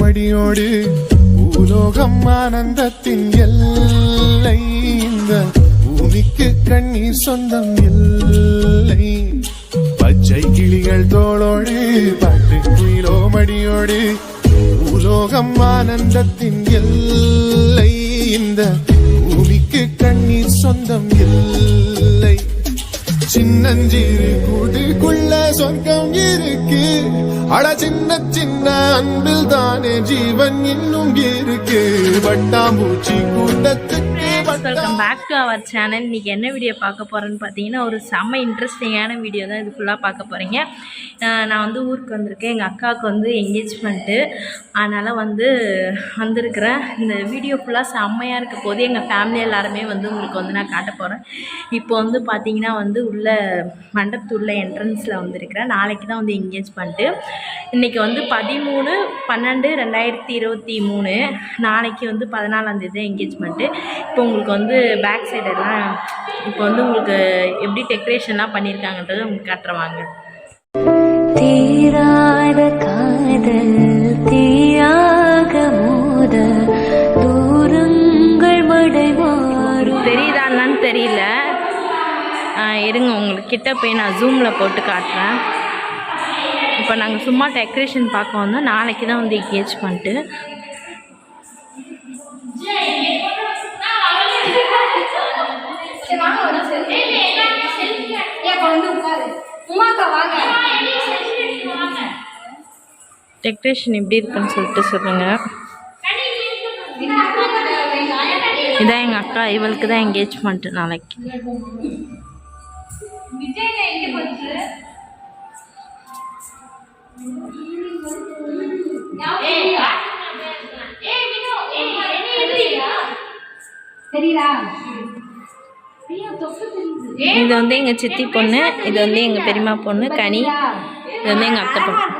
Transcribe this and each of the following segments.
மடியோடு பூலோகம் ஆனந்தத்தின் எல்லை. இந்த பூமிக்கு கண்ணீர் சொந்தம் இல்லை பச்சை கிளிகள் தோளோடு பாட்டு குயிலோ மடியோடு பூலோகம் ஆனந்தத்தின் எல்லை. இந்த பூமிக்கு கண்ணீர் சொந்தம் இல்லை. சின்னஞ்சிறு கூட்டுக்குள்ள சொர்க்கம் இருக்கு. அட சின்ன சின்ன அன்பில் தானே ஜீவன் இன்னும் இருக்கு. வட்டாம்பூச்சி கூட்டத்துக்கு welcome back to our channel இன்றைக்கி என்ன வீடியோ பார்க்க போகிறேன்னு பார்த்தீங்கன்னா ஒரு செம்ம இன்ட்ரெஸ்டிங்கான வீடியோ தான் இது ஃபுல்லாக பார்க்க போகிறீங்க நான் வந்து ஊருக்கு வந்திருக்கேன். எங்கள் அக்காவுக்கு வந்து என்கேஜ்மெண்ட்டு அதனால் வந்து வந்திருக்கிறேன். இந்த வீடியோ ஃபுல்லாக செம்மையாக இருக்க போது எங்கள் ஃபேமிலி எல்லாருமே வந்து உங்களுக்கு வந்து நான் காட்ட போகிறேன் இப்போ வந்து பார்த்தீங்கன்னா வந்து உள்ள மண்டபத்துள்ள என்ட்ரன்ஸில் வந்திருக்கிறேன். நாளைக்கு தான் வந்து என்கேஜ்மெண்ட்டு இன்றைக்கி வந்து பதிமூணு பன்னெண்டு ரெண்டாயிரத்தி இருபத்தி மூணு. நாளைக்கு வந்து பதினாலாந்தேதி என்கேஜ்மெண்ட்டு இப்போ உங்களுக்கு வந்து பேக் சைடெல்லாம் இப்போ வந்து உங்களுக்கு எப்படி டெக்கரேஷன்லாம் பண்ணியிருக்காங்கன்றதை உங்களுக்கு காட்டுறவாங்க. தீராத காதல் தீயாக மோத தூரங்கள் மடை மாறும் தெரியுதான்னு தெரியல. இருங்க உங்களுக்கு கிட்ட போய் நான் ஜூமில் போட்டு காட்டுறேன். இப்போ நாங்கள் சும்மா டெக்கரேஷன் பார்க்க வந்தோம். நாளைக்கு தான் வந்து என்கேஜ்மெண்ட்டு சரி டெக்கரேஷன் எப்படி இருக்குன்னு சொல்லிட்டு சொல்லுங்கள் இதான் எங்கள் அக்கா இவளுக்கு தான் என்கேஜ்மெண்ட்டு நாளைக்கு. இது வந்து எங்கள் சித்தி பொண்ணு இது வந்து எங்கள் பெரியம்மா பொண்ணு கனி இது வந்து எங்கள் அத்தை பொண்ணு.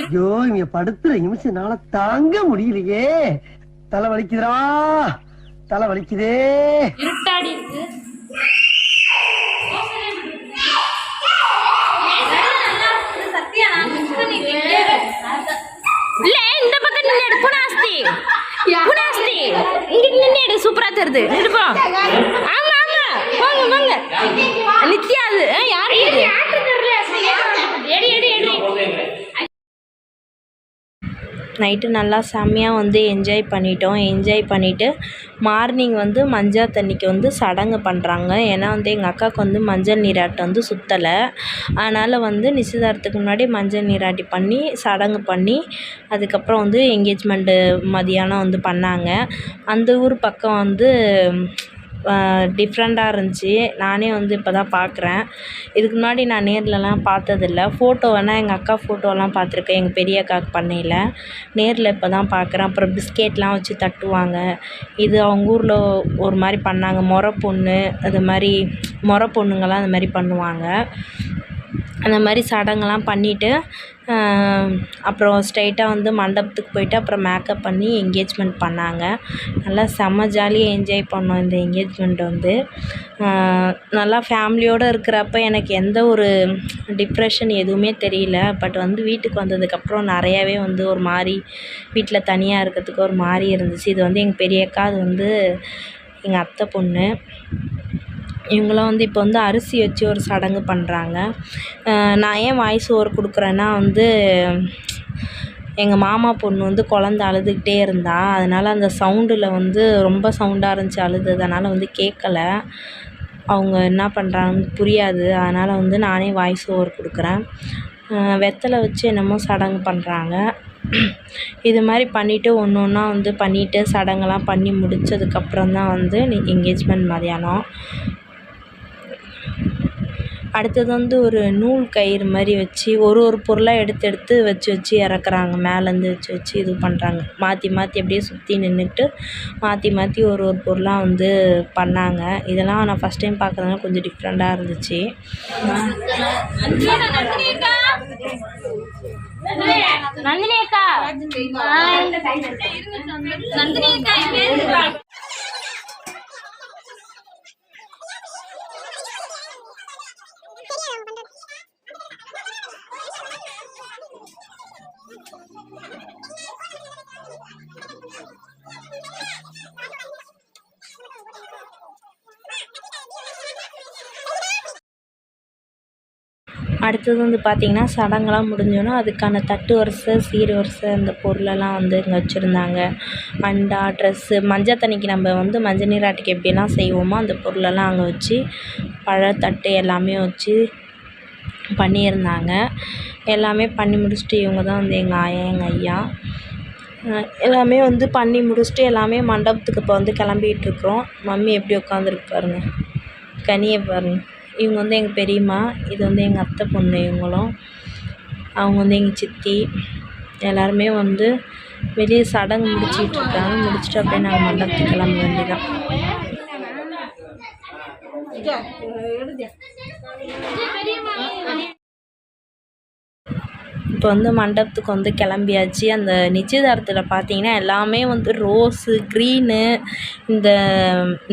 ஐயோ இங்க படுத்துற நிமிஷம்னால தாங்க முடியலையே. தலை வலிக்குதுடா. தலை வலிக்குதே. இருட்டாடி இருக்கு. இல்ல இந்த பக்கம் நின்னு எடு புனாஸ்தி. புனாஸ்தி இங்க நின்னு எடு சூப்பரா தெரியுது. எடுப்பா ஆமா ஆமா. வாங்க வாங்க நித்யா நைட்டு நல்லா செம்மையாக வந்து என்ஜாய் பண்ணிட்டோம். என்ஜாய் பண்ணிவிட்டு மார்னிங் வந்து மஞ்சள் தண்ணிக்கு வந்து சடங்கு பண்ணுறாங்க ஏன்னா வந்து எங்கள் அக்காவுக்கு வந்து மஞ்சள் நீராட்டு வந்து சுற்றலை அதனால் வந்து நிச்சயதார்த்தத்துக்கு முன்னாடி மஞ்சள் நீராட்டி பண்ணி சடங்கு பண்ணி அதுக்கப்புறம் வந்து என்கேஜ்மெண்ட்டு மதியானம் வந்து பண்ணாங்க. அந்த ஊர் பக்கம் வந்து டிஃப்ரெண்ட்டாக இருந்துச்சு. நானே வந்து இப்போ தான் பார்க்குறேன் இதுக்கு முன்னாடி நான் நேர்லலாம் பார்த்ததில்ல. ஃபோட்டோ வேணால் எங்கள் அக்கா ஃபோட்டோலாம் பார்த்துருக்கேன் எங்கள் பெரிய அக்காவுக்கு பண்ணையில். நேரில் இப்போ தான் பார்க்குறேன் அப்புறம் பிஸ்கெட்லாம் வச்சு தட்டுவாங்க. இது அவங்க ஊரில் ஒரு மாதிரி பண்ணாங்க. முற பொண்ணு. அது மாதிரி முற பொண்ணுங்கள்லாம் அது மாதிரி பண்ணுவாங்க. அந்த மாதிரி சடங்கெல்லாம் பண்ணிவிட்டு அப்புறம் ஸ்ட்ரைட்டாக வந்து மண்டபத்துக்கு போயிட்டு அப்புறம் மேக்கப் பண்ணி என்கேஜ்மெண்ட் பண்ணாங்க. நல்லா செம்ம ஜாலியாக என்ஜாய் பண்ணோம் இந்த என்கேஜ்மெண்ட் வந்து. நல்லா ஃபேமிலியோடு இருக்கிறப்ப எனக்கு எந்த ஒரு டிப்ரெஷன் எதுவுமே தெரியல. பட் வந்து வீட்டுக்கு வந்ததுக்கப்புறம் நிறையாவே வந்து ஒரு மாதிரி வீட்டில் தனியாக இருக்கிறதுக்கு ஒரு மாதிரி இருந்துச்சு. இது வந்து எங்கள் பெரியக்கா அது வந்து எங்கள் அத்தை பொண்ணு. இவங்களாம் வந்து இப்போ வந்து அரிசி வச்சு ஒரு சடங்கு பண்ணுறாங்க நான் ஏன் வாய்ஸ் ஓவர் கொடுக்குறேன்னா வந்து எங்கள் மாமா பொண்ணு வந்து குழந்த அழுதுகிட்டே இருந்தா. அதனால் அந்த சவுண்டில் வந்து ரொம்ப சவுண்டாக இருந்துச்சு அழுததுனால வந்து கேட்கல அவங்க என்ன பண்ணுறாங்கன்னு புரியாது. அதனால் வந்து நானே வாய்ஸ் ஓவர் கொடுக்குறேன். வெத்தலை வச்சு என்னமோ சடங்கு பண்ணுறாங்க இது மாதிரி பண்ணிவிட்டு ஒன்று ஒன்றா வந்து பண்ணிவிட்டு சடங்கெல்லாம் பண்ணி முடித்ததுக்கப்புறம் தான் வந்து என்கேஜ்மெண்ட் மதியானம் அடுத்தது வந்து ஒரு நூல் கயிறு மாதிரி வச்சு ஒரு ஒரு பொருளாக எடுத்து எடுத்து வச்சு வச்சு இறக்குறாங்க. மேலேருந்து வச்சு வச்சு இது பண்ணுறாங்க மாற்றி மாற்றி அப்படியே சுற்றி நின்றுட்டு மாற்றி மாற்றி ஒரு ஒரு பொருளாக வந்து பண்ணாங்க. இதெல்லாம் நான் ஃபஸ்ட் டைம் பார்க்குறதுனால கொஞ்சம் டிஃப்ரெண்ட்டாக இருந்துச்சு. நந்தினி அக்கா. நந்தினி அக்கா. அடுத்தது வந்து பார்த்திங்கன்னா சடங்கெல்லாம் முடிஞ்சோன்னே அதுக்கான தட்டு வரிசை சீர் வரிசை அந்த பொருளெல்லாம் வந்து இங்கே வச்சுருந்தாங்க. அண்டா ட்ரெஸ்ஸு மஞ்சள் தண்ணிக்கு நம்ம வந்து மஞ்சள் நீராட்டுக்கு எப்படிலாம் செய்வோமோ அந்த பொருளெல்லாம் அங்கே வச்சு பழத்தட்டு எல்லாமே வச்சு பண்ணியிருந்தாங்க. எல்லாமே பண்ணி முடிச்சுட்டு இவங்க தான் வந்து எங்கள் ஆயா எங்கள் ஐயா. எல்லாமே வந்து பண்ணி முடிச்சுட்டு எல்லாமே மண்டபத்துக்கு இப்போ வந்து கிளம்பிகிட்ருக்குறோம் மம்மி எப்படி உட்காந்துருக்கு பாருங்கள் கனியை பாருங்கள் இவங்க வந்து எங்கள் பெரியம்மா இது வந்து எங்கள் அத்தை பொண்ணு இவங்களும் அவங்க வந்து எங்கள் சித்தி எல்லாருமே வந்து வெளியே சடங்கு முடிச்சிட்டு இருக்காங்க முடிச்சுட்டு அப்படியே நாங்கள் மண்டபத்துக்கு கிளம்ப வேண்டியதான் இப்போ வந்து மண்டபத்துக்கு வந்து கிளம்பியாச்சு. அந்த நிச்சயதார்த்தத்தில் பார்த்தீங்கன்னா எல்லாமே வந்து ரோஸு க்ரீனு இந்த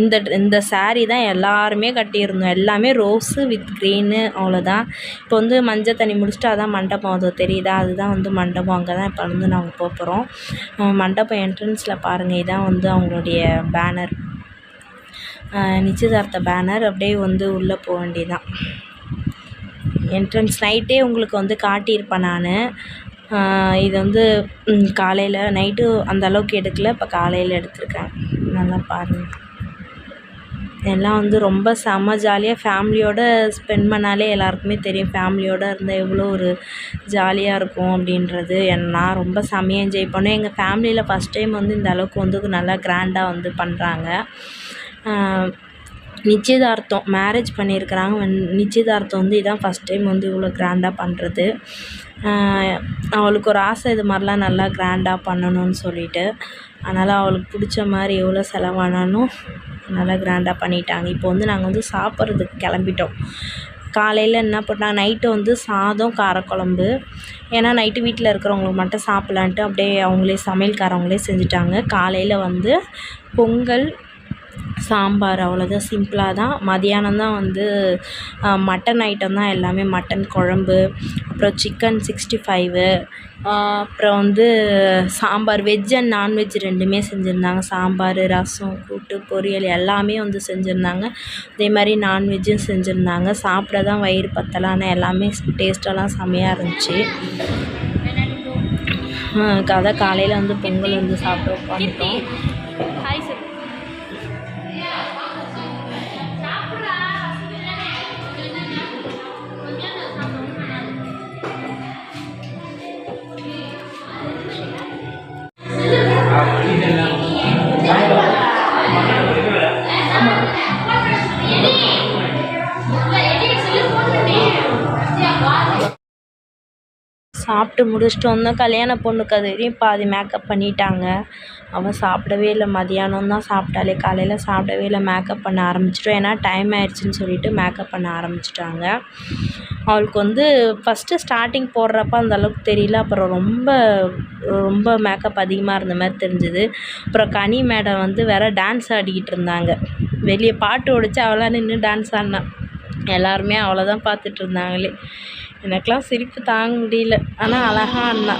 இந்த இந்த சாரீ தான் எல்லாருமே கட்டியிருந்தோம். எல்லாமே ரோஸு வித் க்ரீனு அவ்வளோதான் இப்போ வந்து மஞ்சள் தண்ணி முடிச்சுட்டு அதான் மண்டபம். அது தெரியுதா? அதுதான் வந்து மண்டபம். அங்கே தான் இப்போ வந்து நாங்கள் போக போகிறோம் மண்டபம் என்ட்ரன்ஸில் பாருங்கள் இதான் வந்து அவங்களுடைய பேனர் நிச்சயதார்த்த பேனர் அப்படியே வந்து உள்ளே போக வேண்டியதான் என்ட்ரன்ஸ் நைட்டே உங்களுக்கு வந்து காட்டியிருப்பேன் நான். இது வந்து காலையில் நைட்டு அந்த அளவுக்கு எடுக்கல. இப்போ காலையில் எடுத்திருக்கேன். நல்லா பாருங்கள் எல்லாம் வந்து ரொம்ப செம்ம ஜாலியாக ஃபேமிலியோடு ஸ்பெண்ட் பண்ணாலே எல்லாருக்குமே தெரியும். ஃபேமிலியோடு இருந்தால் எவ்வளோ ஒரு ஜாலியாக இருக்கும் அப்படின்றது. நான் ரொம்ப செம்மையாக என்ஜாய் பண்ணேன் எங்கள் ஃபேமிலியில் ஃபஸ்ட் டைம் வந்து இந்த அளவுக்கு வந்து நல்லா கிராண்டாக வந்து பண்ணுறாங்க நிச்சயதார்த்தம் மேரேஜ் பண்ணியிருக்கிறாங்க. வந் நிச்சயதார்த்தம் வந்து இதுதான் ஃபஸ்ட் டைம் வந்து இவ்வளோ கிராண்டாக பண்ணுறது அவளுக்கு ஒரு ஆசை இது மாதிரிலாம் நல்லா கிராண்டாக பண்ணணும்னு சொல்லிட்டு. அதனால் அவளுக்கு பிடிச்ச மாதிரி எவ்வளோ செலவானாலும் நல்லா கிராண்டாக பண்ணிட்டாங்க. இப்போ வந்து நாங்கள் வந்து சாப்பிட்றதுக்கு கிளம்பிட்டோம். காலையில் என்ன பண்ணால் நைட்டு வந்து சாதம் காரக்குழம்பு. ஏன்னா நைட்டு வீட்டில் இருக்கிறவங்களுக்கு மட்டும் சாப்பிட்லான்ட்டு அப்படியே அவங்களே சமையல்காரவங்களே செஞ்சுட்டாங்க. காலையில் வந்து பொங்கல் சாம்பார் அவ்வளோதான் சிம்பிளாக தான். மதியானம் தான் வந்து மட்டன் ஐட்டம் தான் எல்லாமே. மட்டன் குழம்பு அப்புறம் சிக்கன் சிக்ஸ்டி ஃபைவு அப்புறம் வந்து சாம்பார் வெஜ் அண்ட் நான்வெஜ் ரெண்டுமே செஞ்சுருந்தாங்க. சாம்பார் ரசம் கூட்டு பொரியல் எல்லாமே வந்து செஞ்சுருந்தாங்க. அதே மாதிரி நான்வெஜ்ஜும் செஞ்சுருந்தாங்க. சாப்பிட தான் வயிறு பத்தலை ஆனால் எல்லாமே டேஸ்ட்டெல்லாம் செம்மையாக இருந்துச்சு. கதை காலையில் வந்து பொங்கல் வந்து சாப்பிட உட்காந்துட்டோம். சாப்பிட்டு முடிச்சுட்டு வந்தோம். கல்யாண பொண்ணுக்கு அது வரையும் பாதி மேக்கப் பண்ணிட்டாங்க. அவள் சாப்பிடவே இல்லை. மதியானம் தான் சாப்பிட்டாலே காலையில் சாப்பிடவே இல்லை. மேக்கப் பண்ண ஆரம்பிச்சிட்டோம். ஏன்னா டைம் ஆயிடுச்சுன்னு சொல்லிட்டு மேக்கப் பண்ண ஆரம்பிச்சிட்டாங்க. அவளுக்கு வந்து ஃபஸ்ட்டு ஸ்டார்டிங் போடுறப்ப அந்த அளவுக்கு தெரியல. அப்புறம் ரொம்ப ரொம்ப மேக்கப் அதிகமாக இருந்த மாதிரி தெரிஞ்சுது. அப்புறம் கனி மேடம் வந்து வேறு டான்ஸ் ஆடிக்கிட்டு இருந்தாங்க. வெளியே பாட்டு ஓடிச்சு அவளாக நின்று டான்ஸ் ஆடினா. எல்லாருமே அவளை தான் பார்த்துட்டு இருந்தாங்களே. எனக்கெலாம் சிரிப்பு தாங்க முடியல. ஆனால் அழகாக ஆடினா.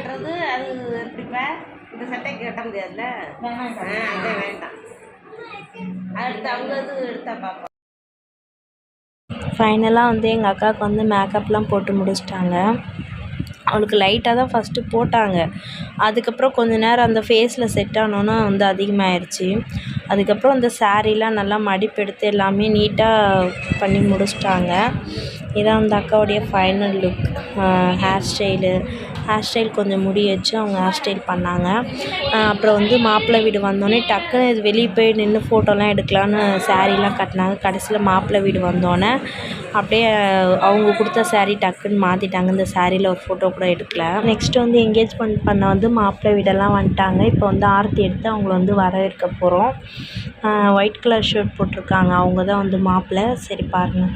கட்டுறது அது எப்படிப்பா? இந்த சட்டைக்கு கட்ட முடியாதுல்ல? அதே வேண்டாம். அடுத்து அவங்க இது எடுத்தா பார்ப்போம் ஃபைனலாக வந்து எங்கள் அக்காவுக்கு வந்து மேக்கப்லாம் போட்டு முடிச்சிட்டாங்க. அவளுக்கு லைட்டாக தான் ஃபஸ்ட்டு போட்டாங்க. அதுக்கப்புறம் கொஞ்ச நேரம் அந்த ஃபேஸில் செட் ஆனோன்னா வந்து அதிகமாகிடுச்சு அதுக்கப்புறம் அந்த சாரீலாம் நல்லா மடிப்பெடுத்து எல்லாமே நீட்டாக பண்ணி முடிச்சிட்டாங்க. இதான் அந்த அக்காவுடைய final look hair style hair style கொஞ்சம் முடி வச்சு அவங்க ஹேர் ஸ்டைல் பண்ணாங்க. அப்புறம் வந்து மாப்பிள்ளை வீடு வந்தோடனே டக்குன்னு வெளியே போய் நின்று ஃபோட்டோலாம் எடுக்கலான்னு சாரீலாம் கட்டினாங்க. கடைசியில் மாப்பிள்ளை வீடு வந்தோடனே அப்படியே அவங்க கொடுத்த சாரீ டக்குன்னு மாற்றிட்டாங்க இந்த சாரியில் ஒரு ஃபோட்டோ கூட எடுக்கல. நெக்ஸ்ட்டு வந்து என்கேஜ்மெண்ட் பண்ண வந்து மாப்பிள்ளை வீடெல்லாம் வந்துட்டாங்க. இப்போ வந்து ஆரத்தி எடுத்து அவங்கள வந்து வரவேற்க போகிறோம் ஒயிட் கலர் ஷர்ட் போட்டிருக்காங்க. அவங்க தான் வந்து மாப்பிள்ளை. சரி பாருங்கள்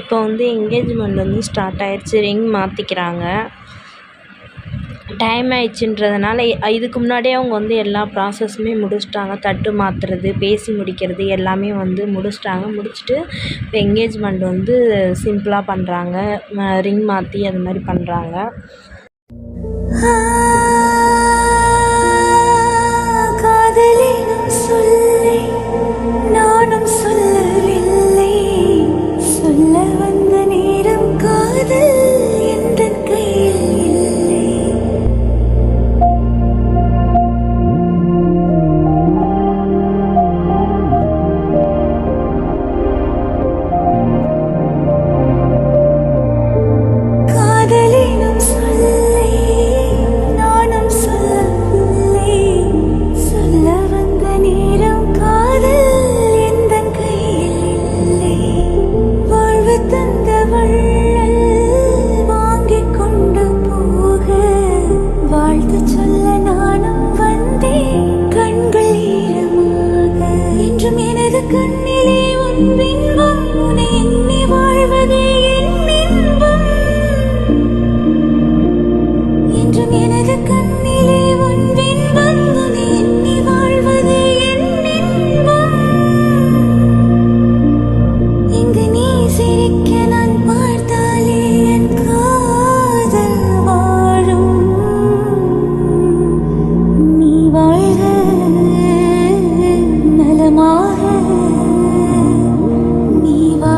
இப்போ வந்து என்கேஜ்மெண்ட் வந்து ஸ்டார்ட் ஆயிடுச்சு ரிங் மாற்றிக்கிறாங்க டைம் ஆயிடுச்சுன்றதுனால இதுக்கு முன்னாடியே அவங்க வந்து எல்லா ப்ராசஸுமே முடிச்சிட்டாங்க. தட்டு மாற்றுறது பேசி முடிக்கிறது எல்லாமே வந்து முடிச்சிட்டாங்க. முடிச்சுட்டு இப்போ என்கேஜ்மெண்ட் வந்து சிம்பிளாக பண்ணுறாங்க ரிங் மாற்றி அது மாதிரி பண்ணுறாங்க